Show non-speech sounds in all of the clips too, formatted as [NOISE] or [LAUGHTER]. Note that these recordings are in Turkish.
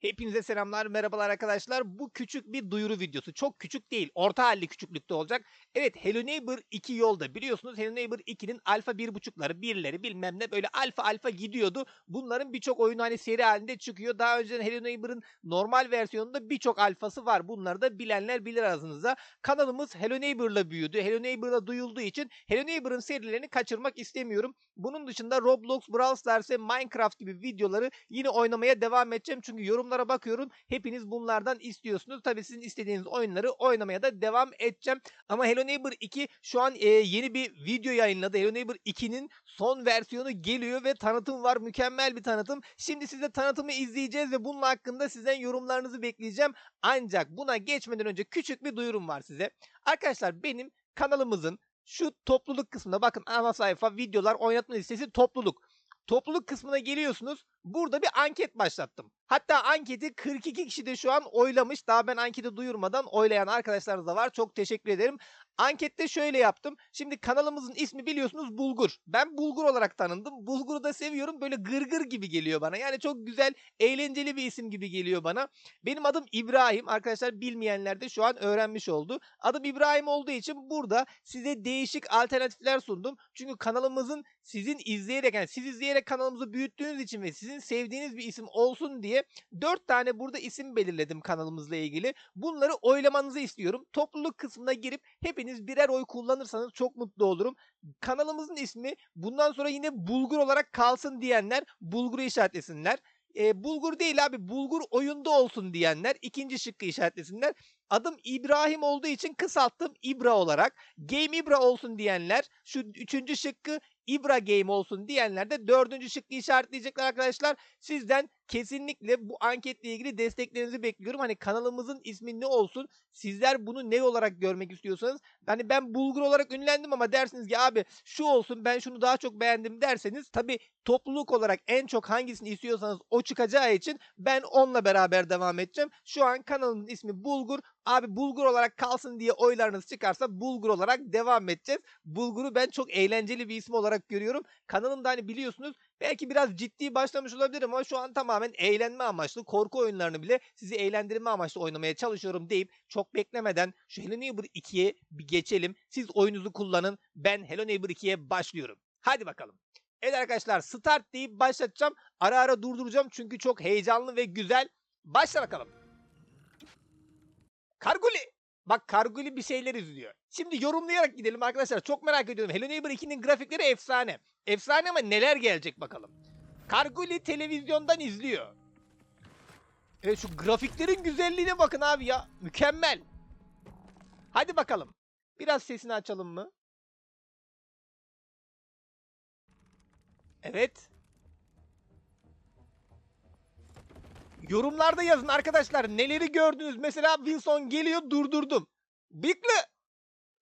Hepinize selamlar, merhabalar arkadaşlar. Bu küçük bir duyuru videosu. Çok küçük değil, orta halli küçüklükte olacak. Evet, Hello Neighbor 2 yolda. Biliyorsunuz Hello Neighbor 2'nin alfa 1.5'ları, 1'leri bilmem ne böyle alfa alfa gidiyordu. Bunların birçok oyunu hani seri halinde çıkıyor. Daha önceden Hello Neighbor'ın normal versiyonunda birçok alfası var. Bunları da bilenler bilir aranızda. Kanalımız Hello Neighbor'la büyüdü. Hello Neighbor'la duyulduğu için Hello Neighbor'ın serilerini kaçırmak istemiyorum. Bunun dışında Roblox, Brawl Stars ve Minecraft gibi videoları yine oynamaya devam edeceğim. Çünkü yorumlara bakıyorum. Hepiniz bunlardan istiyorsunuz. Tabii sizin istediğiniz oyunları oynamaya da devam edeceğim. Ama Hello Neighbor 2 şu an e, yeni bir video yayınladı. Hello Neighbor 2'nin son versiyonu geliyor ve tanıtım var. Mükemmel bir tanıtım. Şimdi size tanıtımı izleyeceğiz ve bunun hakkında sizden yorumlarınızı bekleyeceğim. Ancak buna geçmeden önce küçük bir duyurum var size. Arkadaşlar benim kanalımızın şu topluluk kısmına bakın ana sayfa videolar oynatma listesi topluluk. Topluluk kısmına geliyorsunuz. Burada bir anket başlattım. Hatta anketi 42 kişi de şu an oylamış. Daha ben anketi duyurmadan oylayan arkadaşlar da var. Çok teşekkür ederim. Ankette şöyle yaptım. Şimdi kanalımızın ismi biliyorsunuz Bulgur. Ben Bulgur olarak tanındım. Bulgur'u da seviyorum. Böyle gırgır gibi geliyor bana. Yani çok güzel, eğlenceli bir isim gibi geliyor bana. Benim adım İbrahim. Arkadaşlar bilmeyenler de şu an öğrenmiş oldu. Adım İbrahim olduğu için burada size değişik alternatifler sundum. Çünkü kanalımızın sizin izleyerek yani siz izleyerek kanalımızı büyüttüğünüz için ve sizin sevdiğiniz bir isim olsun diye 4 tane burada isim belirledim kanalımızla ilgili. Bunları oylamanızı istiyorum. Topluluk kısmına girip hepiniz birer oy kullanırsanız çok mutlu olurum. Kanalımızın ismi bundan sonra yine Bulgur olarak kalsın diyenler Bulgur'u işaretlesinler. E, bulgur değil abi bulgur oyunda olsun diyenler ikinci şıkkı işaretlesinler. Adım İbrahim olduğu için kısalttım İbra olarak. Game İbra olsun diyenler şu üçüncü şıkkı İbra Game olsun diyenler de dördüncü şıkkı işaretleyecekler arkadaşlar. Sizden kesinlikle bu anketle ilgili desteklerinizi bekliyorum. Hani kanalımızın ismi ne olsun? Sizler bunu ne olarak görmek istiyorsanız. Hani ben Bulgur olarak ünlendim ama dersiniz ki abi şu olsun ben şunu daha çok beğendim derseniz tabi topluluk olarak en çok hangisini istiyorsanız o çıkacağı için ben onunla beraber devam edeceğim. Şu an kanalın ismi Bulgur. Abi Bulgur olarak kalsın diye oylarınız çıkarsa Bulgur olarak devam edeceğiz. Bulgur'u ben çok eğlenceli bir isim olarak görüyorum. Kanalımda hani biliyorsunuz belki biraz ciddi başlamış olabilirim ama şu an tamamen eğlenme amaçlı korku oyunlarını bile sizi eğlendirme amaçlı oynamaya çalışıyorum deyip çok beklemeden şu Hello Neighbor 2'ye bir geçelim. Siz oyunuzu kullanın. Ben Hello Neighbor 2'ye başlıyorum. Hadi bakalım. Evet arkadaşlar start deyip başlatacağım. Ara ara durduracağım çünkü çok heyecanlı ve güzel. Başla bakalım. Karguli. Bak Karguli bir şeyler izliyor. Şimdi yorumlayarak gidelim arkadaşlar. Çok merak ediyorum. Hello Neighbor 2'nin grafikleri efsane. Efsane ama neler gelecek bakalım. Karguli televizyondan izliyor. Evet şu grafiklerin güzelliğine bakın abi ya. Mükemmel. Hadi bakalım. Biraz sesini açalım mı? Evet. Yorumlarda yazın arkadaşlar neleri gördünüz. Mesela Wilson geliyor durdurdum. Bıyıklı.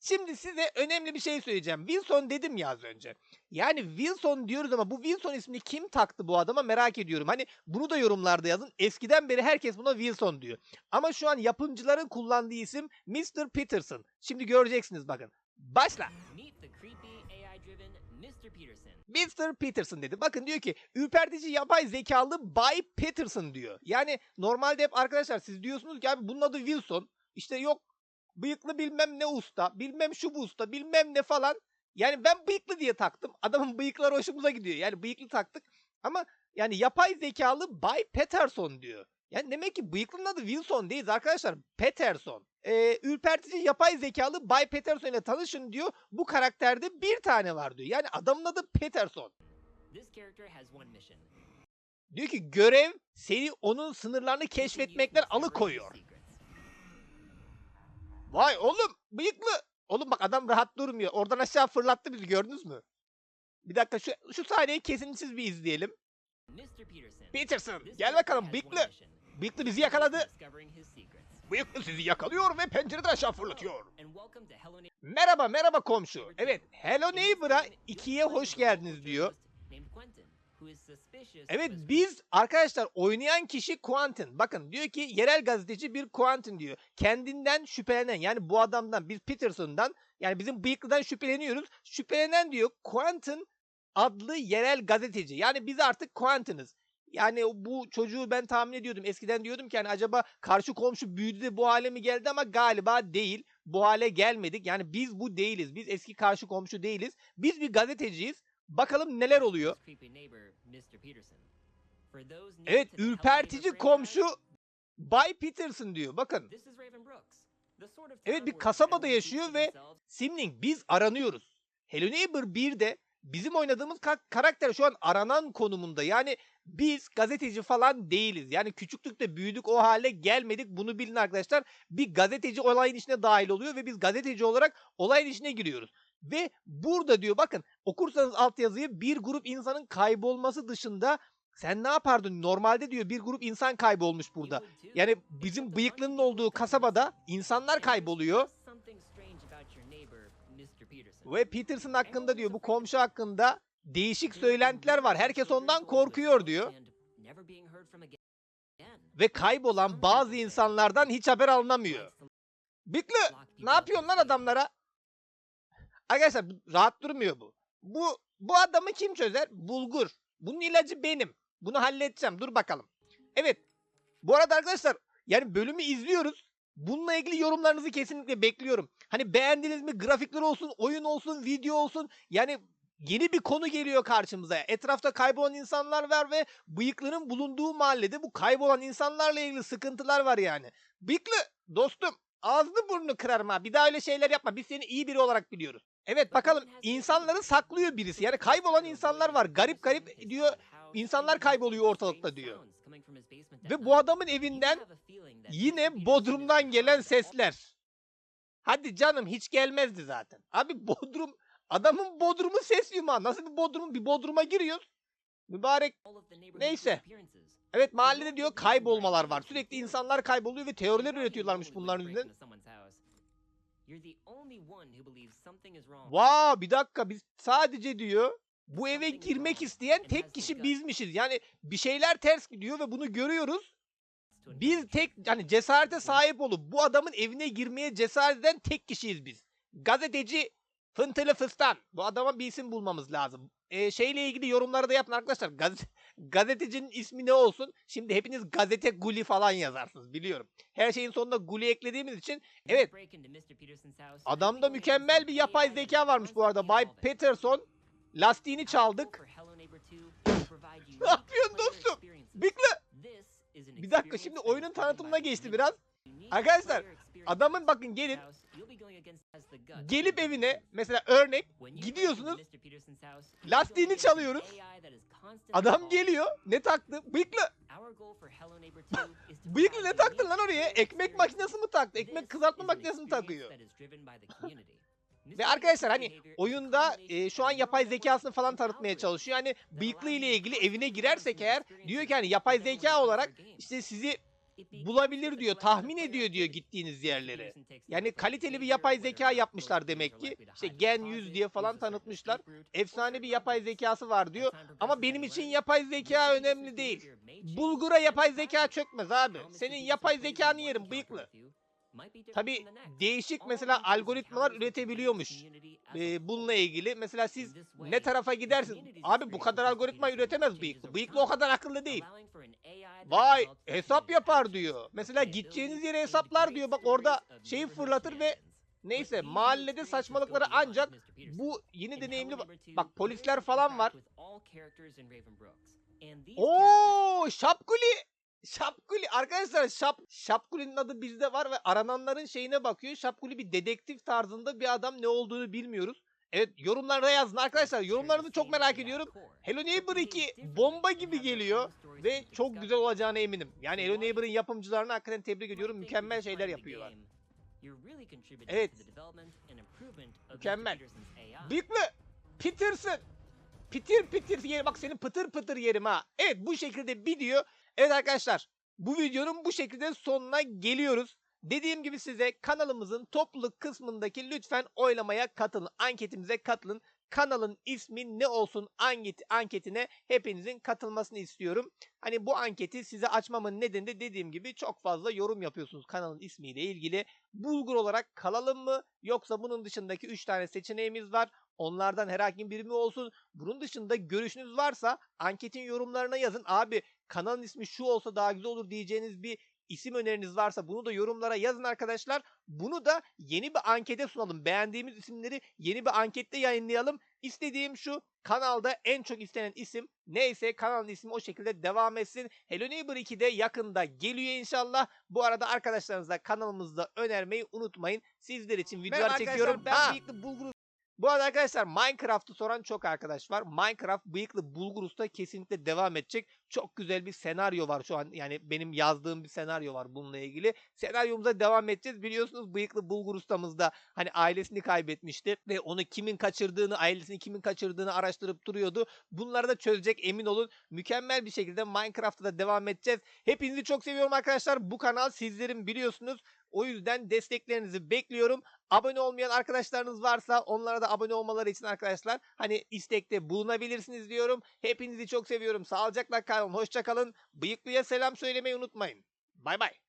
Şimdi size önemli bir şey söyleyeceğim. Wilson dedim ya az önce. Yani Wilson diyoruz ama bu Wilson ismini kim taktı bu adama merak ediyorum. Hani bunu da yorumlarda yazın. Eskiden beri herkes buna Wilson diyor. Ama şu an yapımcıların kullandığı isim Mr. Peterson. Şimdi göreceksiniz bakın. Başla. Meet the. Mr. Peterson dedi. Bakın diyor ki ürpertici yapay zekalı Bay Peterson diyor. Yani normalde hep arkadaşlar siz diyorsunuz ki abi bunun adı Wilson. İşte yok bıyıklı bilmem ne usta, bilmem şu bu usta, bilmem ne falan. Yani ben bıyıklı diye taktım. Adamın bıyıkları hoşumuza gidiyor. Yani bıyıklı taktık. Ama yani yapay zekalı Bay Peterson diyor. Yani demek ki bıyıklının adı Wilson değil arkadaşlar. Peterson. Ee, ürpertici yapay zekalı Bay Peterson ile tanışın diyor. Bu karakterde bir tane var diyor. Yani adamın adı Peterson. Diyor ki görev seni onun sınırlarını keşfetmekten alıkoyuyor. Vay oğlum bıyıklı. Oğlum bak adam rahat durmuyor. Oradan aşağı fırlattı bizi gördünüz mü? Bir dakika şu, şu sahneyi kesintisiz bir izleyelim. Peterson. Peterson gel bakalım bıyıklı. Bıyıklı bizi yakaladı. Bıyıklı sizi yakalıyor ve pencereden aşağı fırlatıyor. Merhaba merhaba komşu. Evet Hello Neighbor'a ikiye hoş geldiniz diyor. Evet biz arkadaşlar oynayan kişi Quentin. Bakın diyor ki yerel gazeteci bir Quentin diyor. Kendinden şüphelenen yani bu adamdan biz Peterson'dan yani bizim bıyıklıdan şüpheleniyoruz. Şüphelenen diyor Quentin adlı yerel gazeteci. Yani biz artık Quentin'ız. Yani bu çocuğu ben tahmin ediyordum. Eskiden diyordum ki hani acaba karşı komşu büyüdü de bu hale mi geldi ama galiba değil. Bu hale gelmedik. Yani biz bu değiliz. Biz eski karşı komşu değiliz. Biz bir gazeteciyiz. Bakalım neler oluyor. Evet ürpertici komşu Bay Peterson diyor. Bakın. Evet, bir kasabada yaşıyor ve Simling biz aranıyoruz. Hello Neighbor 1'de bizim oynadığımız ka- karakter şu an aranan konumunda. Yani biz gazeteci falan değiliz. Yani küçüklükte büyüdük o hale gelmedik. Bunu bilin arkadaşlar. Bir gazeteci olayın içine dahil oluyor ve biz gazeteci olarak olayın içine giriyoruz. Ve burada diyor bakın okursanız altyazıyı bir grup insanın kaybolması dışında sen ne yapardın? Normalde diyor bir grup insan kaybolmuş burada. Yani bizim bıyıklının olduğu kasabada insanlar kayboluyor. Ve Peterson hakkında diyor bu komşu hakkında değişik söylentiler var. Herkes ondan korkuyor diyor. Ve kaybolan bazı insanlardan hiç haber alınamıyor. Bikli ne yapıyorsun lan adamlara? Arkadaşlar rahat durmuyor bu. Bu bu adamı kim çözer? Bulgur. Bunun ilacı benim. Bunu halledeceğim. Dur bakalım. Evet. Bu arada arkadaşlar yani bölümü izliyoruz. Bununla ilgili yorumlarınızı kesinlikle bekliyorum. Hani beğendiniz mi? Grafikler olsun, oyun olsun, video olsun. Yani yeni bir konu geliyor karşımıza. Etrafta kaybolan insanlar var ve bıyıkların bulunduğu mahallede bu kaybolan insanlarla ilgili sıkıntılar var yani. Bıyıklı dostum ağzını burnunu kırarım ha. Bir daha öyle şeyler yapma. Biz seni iyi biri olarak biliyoruz. Evet bakalım insanları saklıyor birisi. Yani kaybolan insanlar var. Garip garip diyor. insanlar kayboluyor ortalıkta diyor. Ve bu adamın evinden yine Bodrum'dan gelen sesler. Hadi canım hiç gelmezdi zaten. Abi Bodrum adamın Bodrum'u ses yumağı. Nasıl bir Bodrum? Bir Bodrum'a giriyoruz. Mübarek. Neyse. Evet mahallede diyor kaybolmalar var. Sürekli insanlar kayboluyor ve teoriler üretiyorlarmış bunların üzerinden. Vaa bir dakika biz sadece diyor bu eve girmek isteyen tek kişi bizmişiz. Yani bir şeyler ters gidiyor ve bunu görüyoruz. Biz tek yani cesarete sahip olup bu adamın evine girmeye cesaret eden tek kişiyiz biz. Gazeteci Fıntılı Fıstan. Bu adama bir isim bulmamız lazım. Ee, şeyle ilgili yorumları da yapın arkadaşlar. Gaz- gazetecinin ismi ne olsun? Şimdi hepiniz gazete guli falan yazarsınız biliyorum. Her şeyin sonunda guli eklediğimiz için evet adamda mükemmel bir yapay zeka varmış bu arada. Bay Peterson lastiğini çaldık. [LAUGHS] Ne yapıyorsun dostum? Bikle. Bir dakika şimdi oyunun tanıtımına geçti biraz. Arkadaşlar adamın bakın gelin gelip evine mesela örnek gidiyorsunuz lastiğini çalıyoruz. Adam geliyor ne taktı? Bıyıklı. Bıyıklı ne taktın lan oraya? Ekmek makinesi mi taktı? Ekmek kızartma makinesi mi takıyor? Ve arkadaşlar hani oyunda e, şu an yapay zekasını falan tanıtmaya çalışıyor. Yani bıyıklı ile ilgili evine girersek eğer diyor ki hani yapay zeka olarak işte sizi bulabilir diyor, tahmin ediyor diyor gittiğiniz yerleri. Yani kaliteli bir yapay zeka yapmışlar demek ki. İşte Gen 100 diye falan tanıtmışlar. Efsane bir yapay zekası var diyor. Ama benim için yapay zeka önemli değil. Bulgura yapay zeka çökmez abi. Senin yapay zekanı yerim bıyıklı. Tabi değişik mesela algoritmalar üretebiliyormuş. Bununla ilgili mesela siz ne tarafa gidersiniz? Abi bu kadar algoritma üretemez bıyıklı. Bıyıklı o kadar akıllı değil. Vay hesap yapar diyor. Mesela gideceğiniz yere hesaplar diyor. Bak orada şeyi fırlatır ve neyse mahallede saçmalıkları ancak bu yeni deneyimli bak polisler falan var. Oo Şapkuli Şapkuli arkadaşlar Şap Şapkuli'nin adı bizde var ve arananların şeyine bakıyor. Şapkuli bir dedektif tarzında bir adam ne olduğunu bilmiyoruz. Evet yorumlarda yazın arkadaşlar. Yorumlarınızı çok merak ediyorum. Hello Neighbor 2 bomba gibi geliyor ve çok güzel olacağına eminim. Yani Hello Neighbor'ın yapımcılarını hakikaten tebrik ediyorum. Mükemmel şeyler yapıyorlar. Evet. Mükemmel. Bıyıklı Peterson. Pitir pitir yerim. Bak seni pıtır pıtır yerim ha. Evet bu şekilde video. Evet arkadaşlar bu videonun bu şekilde sonuna geliyoruz. Dediğim gibi size kanalımızın topluluk kısmındaki lütfen oylamaya katılın. Anketimize katılın. Kanalın ismi ne olsun anket, anketine hepinizin katılmasını istiyorum. Hani bu anketi size açmamın nedeni de dediğim gibi çok fazla yorum yapıyorsunuz kanalın ismiyle ilgili. Bulgur olarak kalalım mı yoksa bunun dışındaki 3 tane seçeneğimiz var. Onlardan herhangi biri mi olsun? Bunun dışında görüşünüz varsa anketin yorumlarına yazın. Abi kanalın ismi şu olsa daha güzel olur diyeceğiniz bir isim öneriniz varsa bunu da yorumlara yazın arkadaşlar. Bunu da yeni bir ankete sunalım. Beğendiğimiz isimleri yeni bir ankette yayınlayalım. İstediğim şu kanalda en çok istenen isim neyse kanalın ismi o şekilde devam etsin. Hello Neighbor 2 de yakında geliyor inşallah. Bu arada arkadaşlarınıza kanalımızda önermeyi unutmayın. Sizler için videolar Merhaba çekiyorum. Ben Ha. bulgur bu arada arkadaşlar Minecraft'ı soran çok arkadaş var. Minecraft bıyıklı bulgur usta kesinlikle devam edecek. Çok güzel bir senaryo var şu an. Yani benim yazdığım bir senaryo var bununla ilgili. Senaryomuza devam edeceğiz. Biliyorsunuz bıyıklı bulgur ustamız da hani ailesini kaybetmişti. Ve onu kimin kaçırdığını, ailesini kimin kaçırdığını araştırıp duruyordu. Bunları da çözecek emin olun. Mükemmel bir şekilde Minecraft'ta da devam edeceğiz. Hepinizi çok seviyorum arkadaşlar. Bu kanal sizlerin biliyorsunuz. O yüzden desteklerinizi bekliyorum. Abone olmayan arkadaşlarınız varsa onlara da abone olmaları için arkadaşlar hani istekte bulunabilirsiniz diyorum. Hepinizi çok seviyorum. Sağlıcakla kalın. Hoşça kalın. Bıyıklıya selam söylemeyi unutmayın. Bay bay.